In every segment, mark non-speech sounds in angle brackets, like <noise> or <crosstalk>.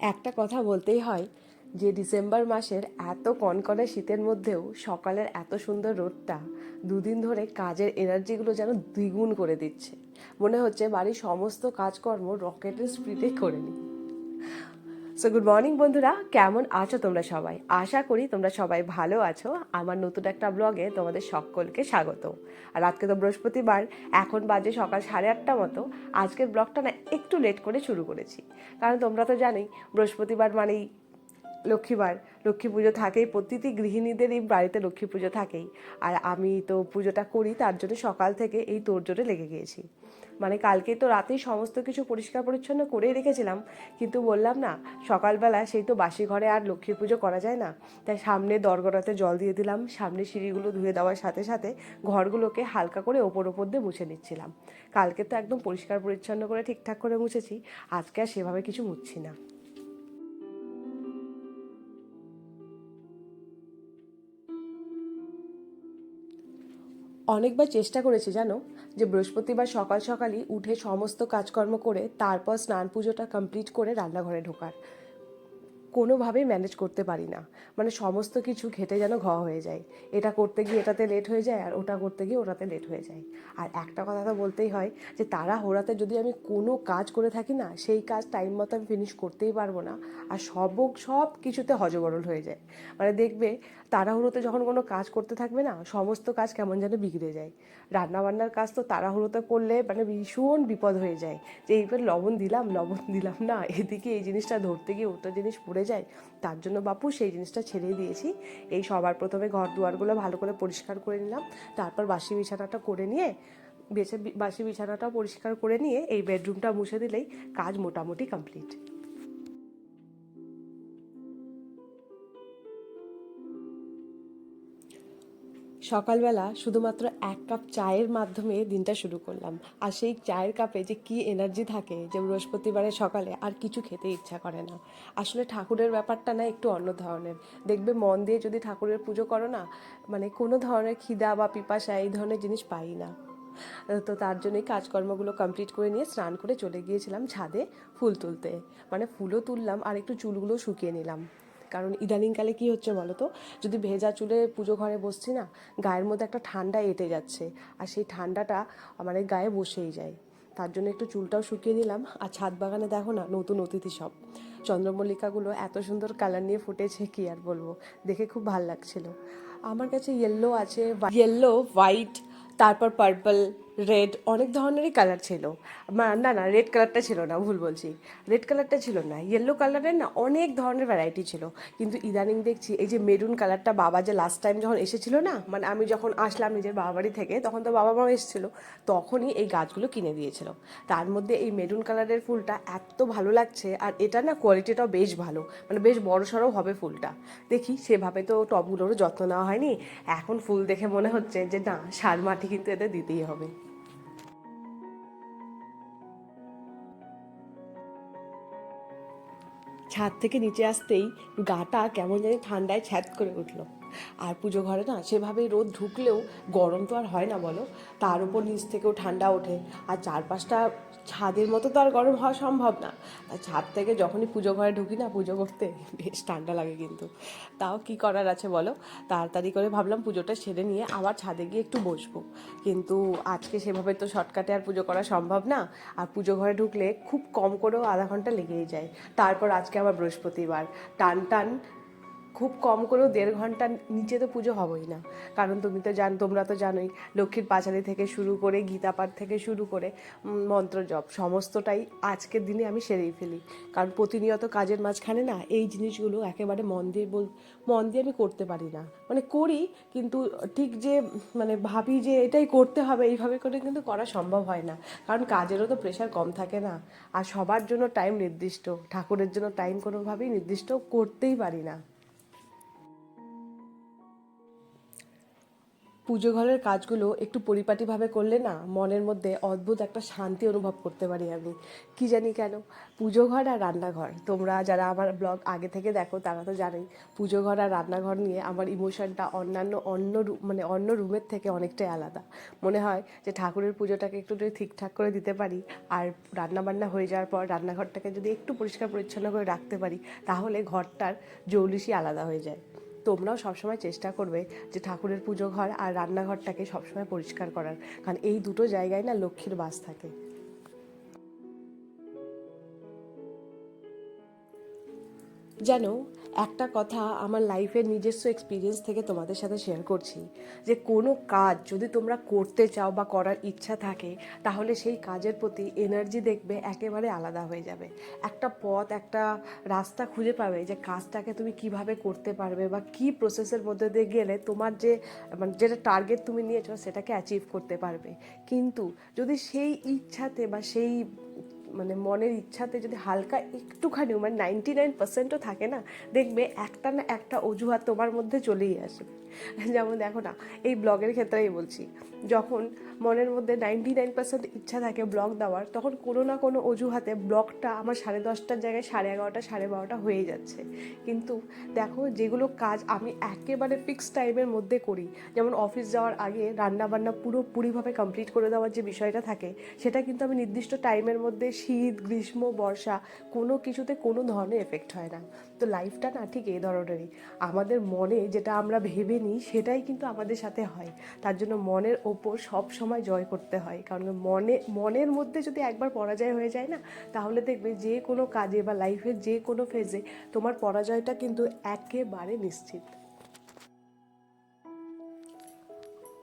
একটা কথা বলতেই হয় যে ডিসেম্বর মাসের এত কনকনে শীতের মধ্যেও সকালের এত সুন্দর রোদটা দুদিন ধরে কাজের এনার্জিগুলো যেন দ্বিগুণ করে দিচ্ছে। মনে হচ্ছে বাড়ির সমস্ত কাজকর্ম রকেটের স্পিডে করে নিই। সো গুড মর্নিং বন্ধুরা। কেমন আছো তোমরা সবাই? আশা করি তোমরা সবাই ভালো আছো। আমার নতুন একটা ব্লগে তোমাদের সকলকে স্বাগত। আর আজকে তো বৃহস্পতিবার, এখন বাজে সকাল সাড়ে আটটা মতো। আজকের ব্লগটা না একটু লেট করে শুরু করেছি। কারণ তোমরা তো জানোই, বৃহস্পতিবার মানেই লক্ষ্মীবার লক্ষ্মী পুজো থাকেই, প্রতিটি গৃহিণীদেরই বাড়িতে লক্ষ্মী পুজো থাকেই। আর আমি তো পুজোটা করি, তার জন্য সকাল থেকে এই তোড়জোড়ে লেগে গিয়েছি। মানে কালকে তো রাতেই সমস্ত কিছু পরিষ্কার পরিচ্ছন্ন করেই রেখেছিলাম, কিন্তু বললাম না, সকালবেলা সেই তো বাসি ঘরে আর লক্ষ্মী পুজো করা যায় না। তাই সামনে দরগড়াতে জল দিয়ে দিলাম, সামনে সিঁড়িগুলো ধুয়ে দেওয়ার সাথে সাথে ঘরগুলোকে হালকা করে ওপর ওপর দিয়ে মুছে নিচ্ছিলাম। কালকে তো একদম পরিষ্কার পরিচ্ছন্ন করে ঠিকঠাক করে মুছেছি, আজকে আর সেভাবে কিছু মুছছি না। অনেকবার চেষ্টা করেছি জানো, যে বৃহস্পতিবার সকাল সকালই উঠে সমস্ত কাজকর্ম করে তারপর স্নান পুজোটা কমপ্লিট করে রান্নাঘরে ঢোকার। কোনোভাবেই ম্যানেজ করতে পারি না। মানে সমস্ত কিছু ঘেটে যেন ঘ হয়ে যায়। এটা করতে গিয়ে এটাতে লেট হয়ে যায় আর ওটা করতে গিয়ে ওটাতে লেট হয়ে যায়। আর একটা কথা তো বলতেই হয় যে তারা হোড়াতে যদি আমি কোনো কাজ করে থাকি না, সেই কাজ টাইম মতো আমি ফিনিশ করতেই পারব না। আর সব সব কিছুতে হজবরল হয়ে যায়। মানে দেখবে তাড়াহুড়োতে যখন কোনো কাজ করতে থাকবে না, সমস্ত কাজ কেমন যেন বিগড়ে যায়। রান্নাবান্নার কাজ তো তাড়াহুড়োতে করলে মানে ভীষণ বিপদ হয়ে যায়। যে এইবার লবণ দিলাম লবণ দিলাম না, এদিকে এই জিনিসটা ধরতে গিয়ে ওটা জিনিস পড়ে যায় তার জন্য বাপু সেই জিনিসটা ছেড়ে দিয়েছি। এই সবার প্রথমে ঘর দুয়ারগুলো ভালো করে পরিষ্কার করে নিলাম, তারপর বাসি বিছানাটা করে নিয়ে, বেছে বাসি বিছানাটা পরিষ্কার করে নিয়ে এই বেডরুমটা মুছে দিলেই কাজ মোটামুটি কমপ্লিট। সকালবেলা শুধুমাত্র এক কাপ চায়ের মাধ্যমে দিনটা শুরু করলাম। আর সেই চায়ের কাপে যে কি এনার্জি থাকে যে বৃহস্পতিবারের সকালে আর কিছু খেতে ইচ্ছা করে না। আসলে ঠাকুরের ব্যাপারটা না একটু অন্য ধরনের। দেখবে মন দিয়ে যদি ঠাকুরের পুজো করো না মানে কোনো ধরনের খিদা বা পিপাসা এই ধরনের জিনিস পাই না। তো তার জন্যই কাজকর্মগুলো কমপ্লিট করে নিয়ে স্নান করে চলে গিয়েছিলাম ছাদে ফুল তুলতে। মানে ফুলও তুললাম আর একটু চুলগুলো শুকিয়ে নিলাম। কারণ ইদানিংকালে কি হচ্ছে বলো তো যদি ভেজা চুলে পুজো ঘরে বসছি না, গায়ের মধ্যে একটা ঠান্ডা এঁটে যাচ্ছে। আর সেই ঠান্ডাটা মানে গায়ে বসেই যায়। তার জন্য একটু চুলটাও শুকিয়ে নিলাম। আর ছাদ বাগানে দেখো না, নতুন অতিথি সব। চন্দ্রমল্লিকাগুলো এত সুন্দর কালার নিয়ে ফুটেছে, কি আর বলব? দেখে খুব ভালো লাগছিল। আমার কাছে ইয়েলো আছে ইয়েলো হোয়াইট তারপর পার্পল রেড অনেক ধরনেরই কালার ছিল। না না রেড কালারটা ছিল না, ভুল বলছি। রেড কালারটা ছিল না ইয়েলো কালারের না অনেক ধরনের ভ্যারাইটি ছিল। কিন্তু ইদানিং দেখছি এই যে মেরুন কালারটা বাবা যে লাস্ট টাইম যখন এসেছিল না মানে আমি যখন আসলাম নিজের বাবা বাড়ি থেকে, তখন তো বাবা মাও এসেছিল, তখনই এই গাছগুলো কিনে দিয়েছিল। তার মধ্যে এই মেরুন কালারের ফুলটা এত ভালো লাগছে, আর এটা না কোয়ালিটিটাও বেশ ভালো মানে বেশ বড় সড়ো হবে ফুলটা। দেখি, সেভাবে তো টবগুলোরও যত্ন নেওয়া হয়নি। এখন ফুল দেখে মনে হচ্ছে যে, না, সার মাটি কিন্তু এদের দিতেই হবে। ছাদ থেকে নিচে আসতেই গাটা কেমন যেন ঠান্ডায় ছ্যাদ করে উঠল। আর পুজো ঘরে না সেভাবে রোদ ঢুকলেও গরম তো আর হয় না বলো। তার উপর নিচ থেকেও ঠান্ডা ওঠে। আর চারপাশটা ছাদের মতো তো আর গরম হওয়া সম্ভব না। আর ছাদ থেকে যখনই পুজো ঘরে ঢুকি না পুজো করতে, বেশ ঠান্ডা লাগে কিন্তু। তাও কি করার আছে বলো? তাড়াতাড়ি করে ভাবলাম পুজোটা সেরে নিয়ে আবার ছাদে গিয়ে একটু বসবো। কিন্তু আজকে সেভাবে তো শর্টকাটে আর পুজো করা সম্ভব না। আর পুজো ঘরে ঢুকলে খুব কম করেও আধা ঘণ্টা লেগেই যায়। তারপর আজকে আবার বৃহস্পতিবার। টান টান খুব কম করেও দেড় ঘণ্টা নিচে তো পুজো হবেই না। কারণ তুমি তো জান, তোমরা তো জানোই, লক্ষ্মীর পাঁচালি থেকে শুরু করে গীতা পাঠ থেকে শুরু করে মন্ত্র জপ, সমস্তটাই আজকের দিনে আমি সেরেই ফেলি। কারণ প্রতিনিয়ত কাজের মাঝখানে না, এই জিনিসগুলো একেবারে মন দিয়ে বল, মন দিয়ে আমি করতে পারি না। মানে করি, কিন্তু ঠিক যে মানে ভাবি যে এটাই করতে হবে, এইভাবে করে কিন্তু করা সম্ভব হয় না। কারণ কাজেরও তো প্রেশার কম থাকে না। আর সবার জন্য টাইম নির্দিষ্ট, ঠাকুরের জন্য টাইম কোনোভাবেই নির্দিষ্ট করতেই পারি না। পুজো ঘরের কাজগুলো একটু পরিপাটিভাবে করলে না মনের মধ্যে অদ্ভুত একটা শান্তি অনুভব করতে পারি আমি। কি জানি কেন? পুজো ঘর আর রান্নাঘর। তোমরা যারা আমার ব্লগ আগে থেকে দেখো, তারা তো জানোই, পুজো ঘর আর রান্নাঘর নিয়ে আমার ইমোশনটা অন্যান্য অন্য মানে অন্য রুমের থেকে অনেকটাই আলাদা। মনে হয় যে ঠাকুরের পুজোটাকে একটু যদি ঠিকঠাক করে দিতে পারি আর রান্নাবান্না হয়ে যাওয়ার পর রান্নাঘরটাকে যদি একটু পরিষ্কার পরিচ্ছন্ন করে রাখতে পারি, তাহলে ঘরটার জৌলিশই আলাদা হয়ে যায়। তোমরাও সবসময় চেষ্টা করবে যে ঠাকুরের পুজো ঘর আর রান্নাঘরটাকে সবসময় পরিষ্কার করার। কারণ এই দুটো জায়গায় না লক্ষ্মীর বাস থাকে। যেন একটা কথা আমার লাইফের নিজস্ব এক্সপিরিয়েন্স থেকে তোমাদের সাথে শেয়ার করছি, যে কোনো কাজ যদি তোমরা করতে চাও বা করার ইচ্ছা থাকে, তাহলে সেই কাজের প্রতি এনার্জি দেখবে একেবারে আলাদা হয়ে যাবে। একটা পথ, একটা রাস্তা খুঁজে পাবে যে কাজটাকে তুমি কীভাবে করতে পারবে বা কি প্রসেসের মধ্যে দিয়ে গেলে তোমার যে মানে যেটা টার্গেট তুমি নিয়েছো সেটাকে অ্যাচিভ করতে পারবে। কিন্তু যদি সেই ইচ্ছাতে বা সেই মানে মনের ইচ্ছাতে যদি হালকা একটুখানিও মানে নাইনটি নাইন পার্সেন্টও থাকে না, দেখবে একটা না একটা অজুহাত তোমার মধ্যে চলেই আসবে যেমন দেখো না, এই ব্লগের ক্ষেত্রেই বলছি, যখন মনের মধ্যে নাইনটি নাইন পার্সেন্ট ইচ্ছা থাকে ব্লগ দেওয়ার, তখন কোনো না কোনো অজুহাতে ব্লগটা আমার সাড়ে দশটার জায়গায় সাড়ে এগারোটা, সাড়ে বারোটা হয়ে যাচ্ছে। কিন্তু দেখো যেগুলো কাজ আমি একেবারে ফিক্স টাইমের মধ্যে করি, যেমন অফিস যাওয়ার আগে রান্নাবান্না পুরোপুরিভাবে কমপ্লিট করে দেওয়ার যে বিষয়টা থাকে, সেটা কিন্তু আমি নির্দিষ্ট টাইমের মধ্যে শীত, গ্রীষ্ম, বর্ষা, কোনো কিছুতে কোনো ধরনের এফেক্ট হয় না। তো লাইফটা না ঠিক এই ধরনেরই। আমাদের মনে যেটা আমরা ভেবে নিই সেটাই কিন্তু আমাদের সাথে হয়। তার জন্য মনের ওপর সব সময় জয় করতে হয়। কারণ মনে, মনের মধ্যে যদি একবার পরাজয় হয়ে যায় না, তাহলে দেখবে যে কোনো কাজে বা লাইফের যে কোনো ফেজে তোমার পরাজয়টা কিন্তু একেবারে নিশ্চিত।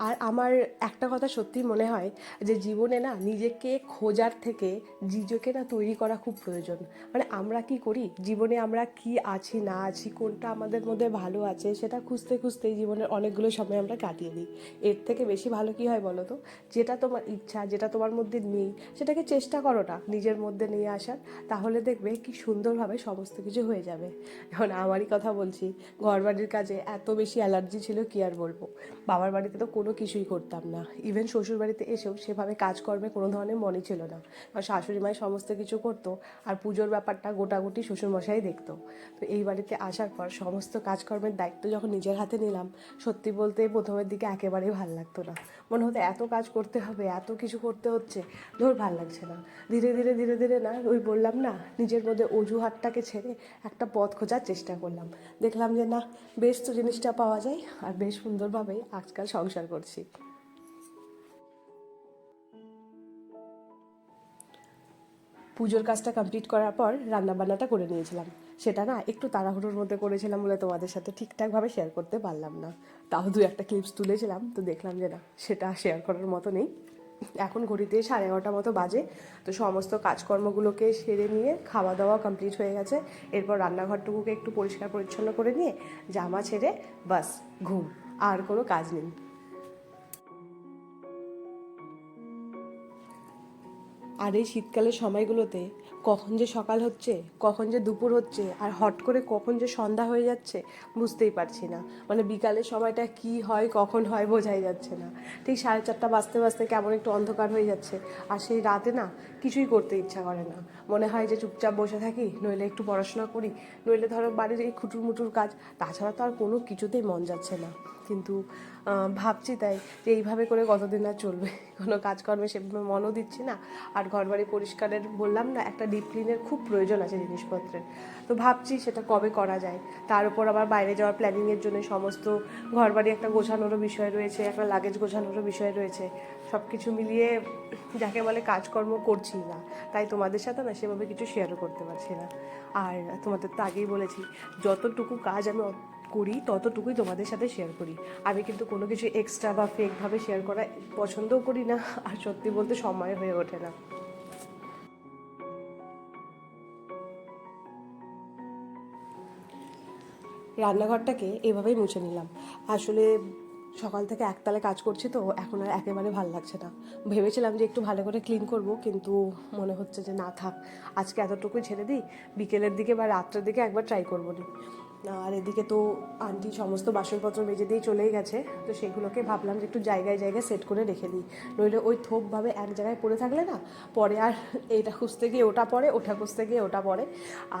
আর আমার একটা কথা সত্যি মনে হয় যে জীবনে না নিজেকে খোঁজার থেকে নিজেকে না তৈরি করা খুব প্রয়োজন। মানে আমরা কি করি? জীবনে আমরা কি আছি, না আছি, কোনটা আমাদের মধ্যে ভালো আছে সেটা খুঁজতে খুঁজতেই জীবনের অনেকগুলো সময় আমরা কাটিয়ে দিই। এর থেকে বেশি ভালো কি হয় বলো তো? যেটা তোমার ইচ্ছা, যেটা তোমার মধ্যে নেই, সেটাকে চেষ্টা করো না নিজের মধ্যে নিয়ে আসার। তাহলে দেখবে কি সুন্দরভাবে সমস্ত কিছু হয়ে যাবে। এখন আমারই কথা বলছি ঘর বাড়ির কাজে এত বেশি অ্যালার্জি ছিল কি আর বলব? বাবার বাড়িতে তো কোনো কিছুই করতাম না। ইভেন শ্বশুর বাড়িতে এসেও সেভাবে কাজকর্মে কোনো ধরনের মনে ছিল না। আর শাশুড়ি মাই সমস্ত কিছু করতো আর পুজোর ব্যাপারটা গোটাগুটি শ্বশুরমশাই দেখতো। তো এই বাড়িতে আসার পর সমস্ত কাজকর্মের দায়িত্ব যখন নিজের হাতে নিলাম, সত্যি বলতে প্রথমের দিকে একেবারেই ভালো লাগতো না। মনে হতো এত কাজ করতে হবে, এত কিছু করতে হচ্ছে, ধর ভালো লাগছে না। ধীরে ধীরে ধীরে ধীরে না, ওই বললাম না, নিজের মধ্যে অজুহাতটাকে ছেড়ে একটা পথ খোঁজার চেষ্টা করলাম। দেখলাম যে না, বেশ তো জিনিসটা পাওয়া যায় আর বেশ সুন্দরভাবেই আজকাল সংসার করছি। পুজোর কাজটা কমপ্লিট করার পর রান্নাবান্নাটা করে নিয়েছিলাম। সেটা না একটু তাড়াহুড়োর মধ্যে করেছিলাম বলে তোমাদের সাথে ঠিকঠাকভাবে শেয়ার করতে পারলাম না। তাও দু একটা ক্লিপস তুলেছিলাম, তো দেখলাম যে না, সেটা শেয়ার করার মতো নেই। এখন ঘড়িতে সাড়ে এগারোটা মতো বাজে, তো সমস্ত কাজকর্মগুলোকে সেরে নিয়ে খাওয়া দাওয়া কমপ্লিট হয়ে গেছে। এরপর রান্নাঘরটুকুকে একটু পরিষ্কার পরিচ্ছন্ন করে নিয়ে জামা ছেড়ে বাস, ঘুম, আর কোনো কাজ নেই। আর এই শীতকালের সময়গুলোতে কখন যে সকাল হচ্ছে, কখন যে দুপুর হচ্ছে, আর হট করে কখন যে সন্ধ্যা হয়ে যাচ্ছে বুঝতেই পারছি না। মানে বিকালের সময়টা কি হয়, কখন হয় বোঝাই যাচ্ছে না। ঠিক সাড়ে চারটা বাজতে বাজতে কেমন একটু অন্ধকার হয়ে যাচ্ছে, আর সেই রাতে না কিছুই করতে ইচ্ছা করে না। মনে হয় যে চুপচাপ বসে থাকি, নইলে একটু পড়াশোনা করি, নইলে ধরো বাড়ির এই খুটুর মুটুর কাজ, তাছাড়া তো আর কোনো কিছুতেই মন যাচ্ছে না। কিন্তু ভাবছি তাই যে এইভাবে করে কতদিন আর চলবে? <laughs> কোনো কাজকর্মে সেভাবে মনও দিচ্ছি না। আর ঘরবাড়ি পরিষ্কারের বললাম না, একটা ডিপ ক্লিনের খুব প্রয়োজন আছে জিনিসপত্রের। তো ভাবছি সেটা কবে করা যায়? তার উপর আবার বাইরে যাওয়ার প্ল্যানিংয়ের জন্য সমস্ত ঘরবাড়ি একটা গোছানোরও বিষয় রয়েছে, একটা লাগেজ গোছানোরও বিষয় রয়েছে। সব কিছু মিলিয়ে যাকে বলে কাজকর্ম করছি না। তাই তোমাদের সাথে না সেভাবে কিছু শেয়ারও করতে পারছি না। আর তোমাদের তো আগেই বলেছি, যতটুকু কাজ আমি করি, ততটুকুই তোমাদের সাথে শেয়ার করি। আমি কিন্তু কোনো কিছু এক্সট্রা বা ফেকভাবে শেয়ার করা পছন্দও করি না, আর সত্যি বলতে সময় হয়ে ওঠে না। রান্নাঘরটাকে এভাবেই মুছে নিলাম। আসলে সকাল থেকে একতালে কাজ করছি তো, এখন আর একেবারে ভালো লাগছে না। ভেবেছিলাম যে একটু ভালো করে ক্লিন করব, কিন্তু মনে হচ্ছে যে না থাক, আজকে এতটুকুই ছেড়ে দিই, বিকেলের দিকে বা রাত্রের দিকে একবার ট্রাই করব নি। আর এদিকে তো আন্টি সমস্ত বাসনপত্র মেজে দিয়ে চলেই গেছে, তো সেগুলোকে ভাবলাম যে একটু জায়গায় জায়গায় সেট করে রেখে দিই। নইলে ওই থোপভাবে এক জায়গায় পড়ে থাকলে না, পরে আর এটা খুঁজতে গিয়ে ওটা পড়ে, ওটা খুঁজতে গিয়ে ওটা পড়ে।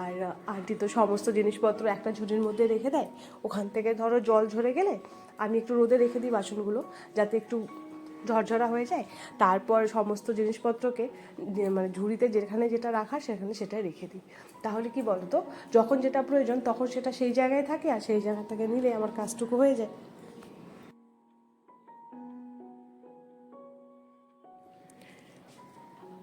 আর আন্টি তো সমস্ত জিনিসপত্র একটা ঝুড়ির মধ্যে রেখে দেয়, ওখান থেকে ধরো জল ঝরে গেলে আমি একটু রোদে রেখে দিই বাসনগুলো, যাতে একটু ঝরঝরা হয়ে যায়, তারপর সমস্ত জিনিসপত্রকে মানে ঝুড়িতে যেখানে যেটা রাখা সেখানে সেটা রেখে দিই। তাহলে কি বলতো? যখন যেটা প্রয়োজন তখন সেটা সেই জায়গায় থাকে আর সেই জায়গা থেকে নিলে আমার কাজটুকু হয়ে যায়।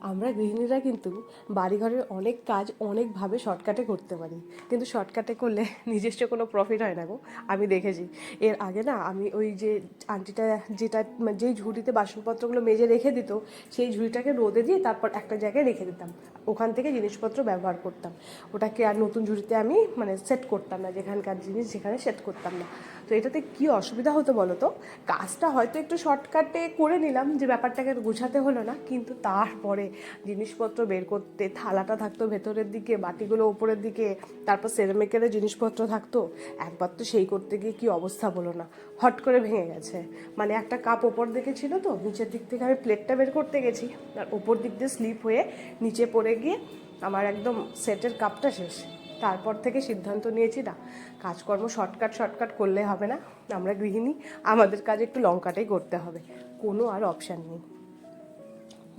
আমরা গৃহিণীরা কিন্তু বাড়িঘরের অনেক কাজ অনেকভাবে শর্টকাটে করতে পারি। কিন্তু শর্টকাটে করলে <laughs> নিজস্ব কোনো প্রফিট হয় না গো। আমি দেখেছি। এর আগে না আমি ওই যে আন্টিটা যেটা মানে যেই ঝুড়িতে বাসনপত্রগুলো মেজে রেখে দিত, সেই ঝুড়িটাকে রোদে দিয়ে তারপর একটা জায়গায় রেখে দিতাম। ওখান থেকে জিনিসপত্র ব্যবহার করতাম। ওটাকে আর নতুন ঝুড়িতে আমি মানে সেট করতাম না, যেখানকার জিনিস যেখানে সেট করতাম না। তো এটাতে কি অসুবিধা হতো বলো তো? কাজটা হয়তো একটু শর্টকাটে করে নিলাম, যে ব্যাপারটাকে গুছাতে হলো না, কিন্তু তারপরে জিনিসপত্র বের করতে, থালাটা থাকতো ভেতরের দিকে, বাটিগুলো ওপরের দিকে, তারপর সেরামিকের জিনিসপত্র থাকতো। একবার তো সেই করতে গিয়ে কি অবস্থা বলো না। হট করে ভেঙে গেছে। মানে একটা কাপ ওপর দিকে ছিল তো, নিচের দিক থেকে আমি প্লেটটা বের করতে গেছি। আর ওপর দিক দিয়ে স্লিপ হয়ে নিচে পড়ে গিয়ে আমার একদম সেটের কাপটা শেষ। তারপর থেকে সিদ্ধান্ত নিয়েছি, না, কাজকর্ম শর্টকাট শর্টকাট করলে হবে না। আমরা গৃহিণী, আমাদের কাজ একটু লঙ্কাটাই করতে হবে। কোনো আর অপশান নেই।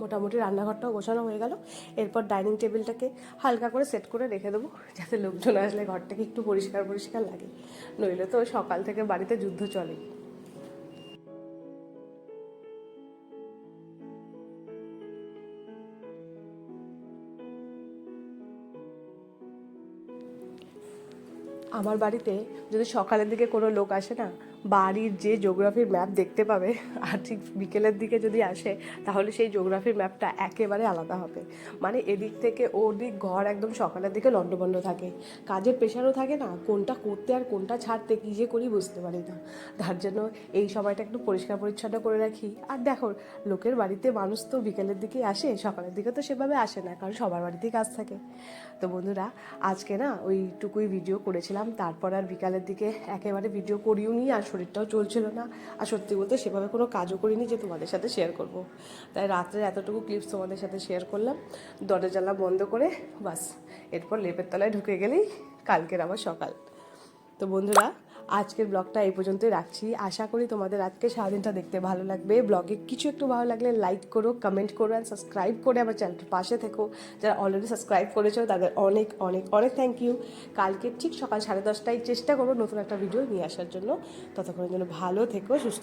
মোটামুটি রান্নাঘরটাও গোছানো হয়ে গেল। এরপর ডাইনিং টেবিলটাকে হালকা করে সেট করে রেখে দেবো, যাতে লোকজন আসলে ঘরটাকে একটু পরিষ্কার পরিষ্কার লাগে। নইলে তো সকাল থেকে বাড়িতে যুদ্ধ চলে। আমার বাড়িতে যদি সকালের দিকে কোনো লোক আসে না বাড়ির যে জিওগ্রাফির ম্যাপ দেখতে পাবে, আর ঠিক বিকেলের দিকে যদি আসে, তাহলে সেই জিওগ্রাফির ম্যাপটা একেবারে আলাদা হবে। মানে এদিক থেকে ওদিক ঘর একদম সকালের দিকে লণ্ডভণ্ড থাকে। কাজের প্রেশারও থাকে না, কোনটা করতে আর কোনটা ছাড়তে, কী যে করি বুঝতে পারি না। তার জন্য এই সময়টা একটু পরিষ্কার পরিচ্ছন্ন করে রাখি। আর দেখো, লোকের বাড়িতে মানুষ তো বিকেলের দিকে আসে, সকালের দিকে তো সেভাবে আসে না, কারণ সবার বাড়িতেই কাজ থাকে। তো বন্ধুরা, আজকে না ওইটুকুই ভিডিও করেছিলাম। তারপর আর বিকালের দিকে একেবারে ভিডিও করিও নি, আর শরীরটাও চলছিল না। আর সত্যি বলতে সেভাবে কোনো কাজও করিনি যে তোমাদের সাথে শেয়ার করব। তাই রাত্রে এতটুকু ক্লিপস তোমাদের সাথে শেয়ার করলাম। দরজা জানলা বন্ধ করে বাস। এরপর লেপের তলায় ঢুকে গেলেই কালকের আমার সকাল। তো বন্ধুরা আজকের ব্লগটা এই পর্যন্তই রাখছি। আশা করি তোমাদের আজকে সারাদিনটা দেখতে ভালো লাগবে। ব্লগে কিছু একটু ভালো লাগলে লাইক করো কমেন্ট করো অ্যান্ড সাবস্ক্রাইব করে আমার চ্যানেলটির পাশে থেকো। যারা অলরেডি সাবস্ক্রাইব করেছ, তাদের অনেক অনেক অনেক থ্যাংক ইউ কালকে ঠিক সকাল সাড়ে দশটায় চেষ্টা করো নতুন একটা ভিডিও নিয়ে আসার জন্য। ততক্ষণের জন্য ভালো থেকো, সুস্থ